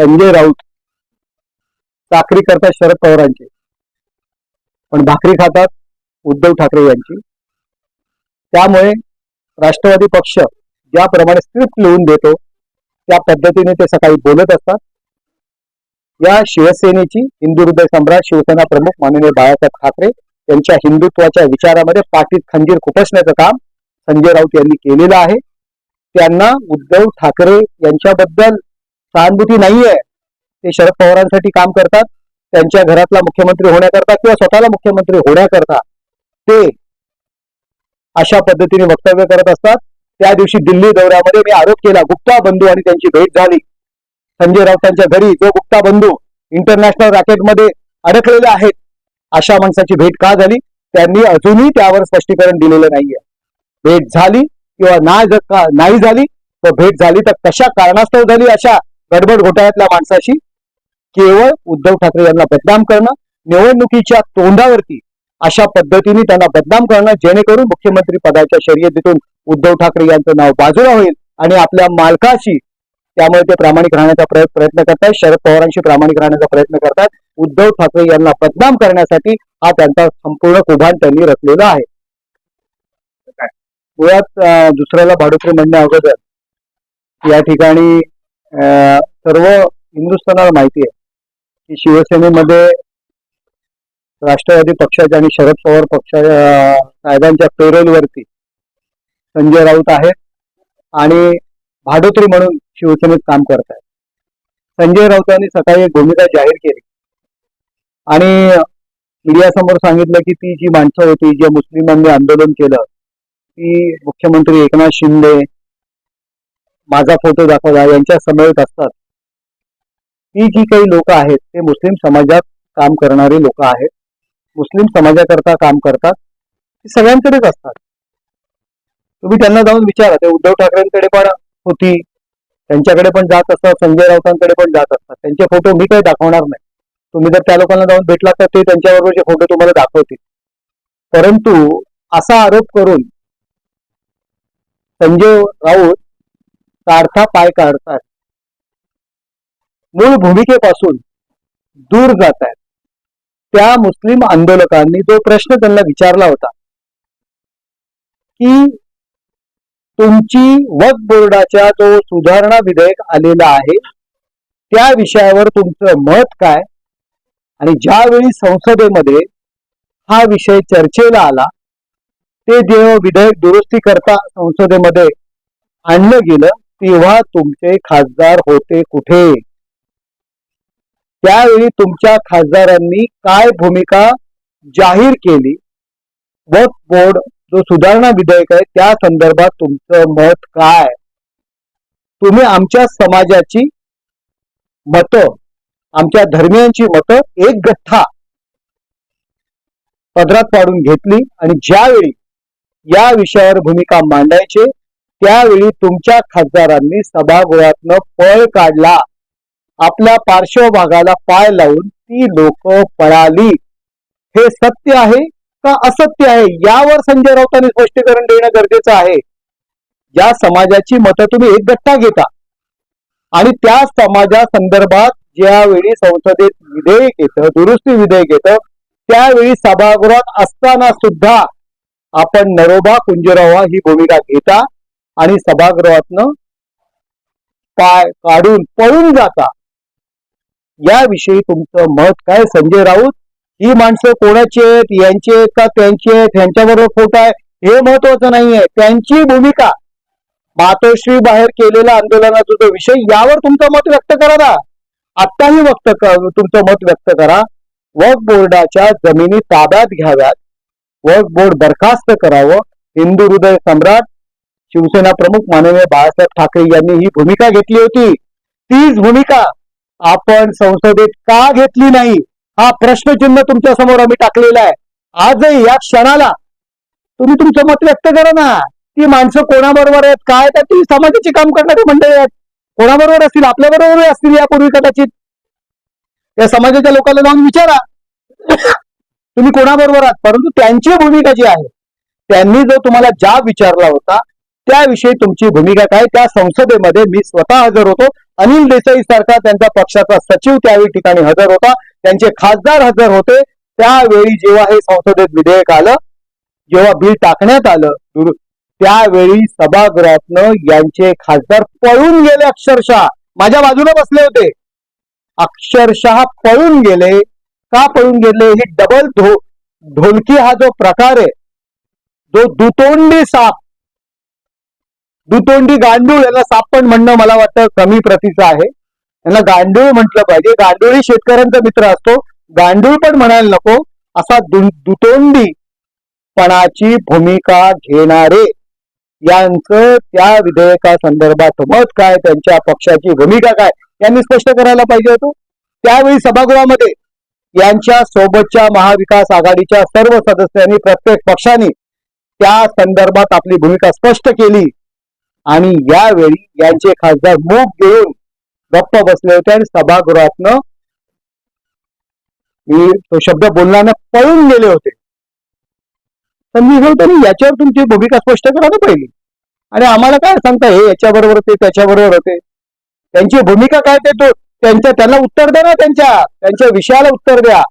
संजय राऊत चाकरी करतात शरद पवारांची. पण भाकरी खातात उद्धव ठाकरे यांची. त्यामुळे राष्ट्रवादी पक्ष ज्याप्रमाणे स्क्रिप्ट लिहून देतो त्या पद्धतीने ते सकाळी बोलत असतात. या शिवसेनेची हिंदू हृदय सम्राट शिवसेना प्रमुख माननीय बाळासाहेब ठाकरे यांच्या हिंदुत्वाच्या विचारामध्ये पाठीत खंजीर खुपसण्याचं काम संजय राऊत यांनी केलेलं आहे. त्यांना उद्धव ठाकरे यांच्याबद्दल सहानुभूती नाहीये. ते शरद पवारांसाठी काम करतात. त्यांच्या घरातला मुख्यमंत्री होण्याकरता किंवा स्वतःला मुख्यमंत्री होण्याकरता ते अशा पद्धतीने वक्तव्य करत असतात. त्या दिवशी दिल्ली दौऱ्यामध्ये मी आरोप केला गुप्ता बंधू आणि त्यांची भेट झाली. संजय राऊतांच्या घरी जो गुप्ता बंधू इंटरनॅशनल रॅकेटमध्ये अडकलेले आहेत अशा माणसाची भेट का झाली? त्यांनी अजूनही त्यावर स्पष्टीकरण दिलेलं नाहीये. भेट झाली किंवा नाही का- नाही झाली व भेट झाली तर कशा कारणास्तव झाली अशा गडबड घोटाळ्यातल्या माणसाशी केवळ उद्धव ठाकरे यांना बदनाम करणं निवडणुकीच्या तोंडावरती अशा पद्धतीने त्यांना बदनाम करणं जेणेकरून मुख्यमंत्री पदाच्या शर्यतीतून उद्धव ठाकरे यांचं नाव बाजूला होईल आणि आपल्या मालकाशी त्यामुळे ते प्रामाणिक राहण्याचा प्रयत्न करतात शरद पवारांशी प्रामाणिक राहण्याचा प्रयत्न करतात उद्धव ठाकरे यांना बदनाम करण्यासाठी हा त्यांचा संपूर्ण कुभान त्यांनी रचलेला आहे. मुळात दुसऱ्याला भाडोत्री म्हणण्या अगोदर या ठिकाणी सर्व हिंदुस्थानाला माहिती आहे की शिवसेनेमध्ये राष्ट्रवादी पक्षाच्या आणि शरद पवार पक्षा साहेबांच्या पेरोलवरती संजय राऊत आहेत आणि भाडोत्री म्हणून शिवसेनेत काम करत आहेत संजय राऊतांनी सकाळी एक भूमिका जाहीर केली. आणि मीडियासमोर सांगितलं की ती जी माणसं होती जे मुस्लिमांनी आंदोलन केलं ती मुख्यमंत्री एकनाथ शिंदे माझा फोटो दाखवला यांच्या समवेत असतात. ती जी काही लोक आहेत ते मुस्लिम समाजात काम करणारे लोक आहेत. मुस्लिम समाजाकरता काम करतात. ती सगळ्यांकडेच असतात. तुम्ही त्यांना जाऊन विचारा ते उद्धव ठाकरेंकडे पण होती. त्यांच्याकडे पण जात असतात संजय राऊतांकडे पण जात असतात. त्यांचे फोटो मी काही दाखवणार नाही. तुम्ही जर त्या लोकांना जाऊन भेटला तर ते त्यांच्याबरोबरचे फोटो तुम्हाला दाखवतील. परंतु असा आरोप करून संजय राऊत काढता पाय काढतात मूळ भूमिकेपासून दूर जात आहेत. त्या मुस्लिम आंदोलकांनी जो प्रश्न त्यांना विचारला होता की तुमची वक बोर्डाच्या जो सुधारणा विधेयक आलेला आहे त्या विषयावर तुमचं मत काय? आणि ज्यावेळी संसदेमध्ये हा विषय चर्चेला आला ते जेव्हा विधेयक दुरुस्ती करता संसदेमध्ये आणलं गेलं तेव्हा तुमचे खासदार होते कुठे? त्यावेळी तुमच्या खासदारांनी काय भूमिका जाहीर केली? वक्फ बोर्ड जो सुधारणा विधेयक आहे त्या संदर्भात तुमचं मत काय? तुम्ही आमच्या समाजाची मतं आमच्या धर्मियांची मतं एक गठ्ठा पदरात पाडून घेतली आणि ज्यावेळी या विषयावर भूमिका मांडायचे त्यावेळी तुमच्या खासदारांनी सभागृहातनं पळ काढला. आपल्या पार्श्वभागाला पाय लावून ती लोक पळाली. हे सत्य आहे का असत्य आहे? यावर संजय राऊतांनी स्पष्टीकरण देणं गरजेचं आहे. ज्या समाजाची मतं तुम्ही एक गट्टा घेता. आणि त्या समाजासंदर्भात ज्यावेळी संसदेत विधेयक येतं दुरुस्ती विधेयक येतं त्यावेळी सभागृहात असताना सुद्धा आपण नरोबा कुंजरावा ही भूमिका घेता. आणि सभागृहातनं पाय काढून पळून जाता. याविषयी तुमचं मत काय? संजय राऊत ही माणसं कोणाची आहेत? यांची आहेत का? त्यांची आहेत? यांच्याबरोबर फोटो आहे? हे महत्वाचं नाहीये. त्यांची भूमिका मातोश्री बाहेर केलेला आंदोलनाचा जो विषय यावर तुमचं मत व्यक्त करा ना. आत्ताही व्यक्त तुमचं मत व्यक्त करा. वक्फ बोर्डाच्या जमिनी ताब्यात घ्याव्यात. वक्फ बोर्ड बरखास्त करावं. हिंदू हृदय सम्राट शिवसेना प्रमुख माननीय बाळासाहेब ठाकरे यांनी ही भूमिका घेतली होती. तीच भूमिका आपण संसदेत का घेतली नाही? हा प्रश्नचिन्ह तुमच्यासमोर आम्ही टाकलेला आहे. आजही या क्षणाला तुम्ही तुमचं मत व्यक्त करा ना. ती माणसं कोणाबरोबर आहेत? काय तर ती समाजाची काम करणारी मंडळी आहेत. कोणाबरोबर असतील? आपल्या बरोबर असतील यापूर्वी कदाचित. या समाजाच्या लोकांना जाऊन विचारा. तुम्ही कोणाबरोबर आहात? परंतु त्यांची भूमिका जी आहे त्यांनी जो तुम्हाला जाब विचारला होता त्याविषयी तुमची भूमिका काय? त्या संसदेमध्ये मी स्वतः हजर होतो. अनिल देसाई सारखा त्यांचा पक्षाचा सचिव त्यावेळी ठिकाणी हजर होता. त्यांचे खासदार हजर होते. त्यावेळी जेव्हा हे संसदेत विधेयक आलं जेव्हा बिल टाकण्यात आलं त्यावेळी सभागृहातनं यांचे खासदार पळून गेले अक्षरशः. माझ्या बाजूला बसले होते. अक्षरशः पळून गेले. का पळून गेले? ही डबल धो ढोलकी हा जो प्रकार आहे जो दुतोंडी साप दुतोंडी गांडूळ याला साप पण म्हणणं मला वाटतं कमी प्रतीचं आहे. यांना गांडूळ म्हटलं पाहिजे. गांडूळ ही शेतकऱ्यांचा मित्र असतो. गांडूळ पण म्हणायला नको. असा दु- दुतोंडी पणाची भूमिका घेणारे यांचं त्या विधेयका संदर्भात मत काय त्यांच्या पक्षाची भूमिका काय यांनी स्पष्ट करायला पाहिजे होतो. त्यावेळी सभागृहामध्ये यांच्या सोबतच्या महाविकास आघाडीच्या सर्व सदस्यांनी प्रत्येक पक्षाने त्या संदर्भात आपली भूमिका स्पष्ट केली. आणि यावेळी यांचे खासदार मूग घेऊन गप्प बसले होते आणि सभागृहातनं मी तो शब्द बोलण्यानं पळून गेले होते. तर मी म्हणतो ना याच्यावर तुमची भूमिका स्पष्ट करा ना पहिली. आणि आम्हाला काय सांगता हे याच्याबरोबर होते त्याच्याबरोबर होते. त्यांची भूमिका काय ते तो त्यांच्या त्यांना उत्तर द्या ना त्यांच्या त्यांच्या विषयाला उत्तर द्या.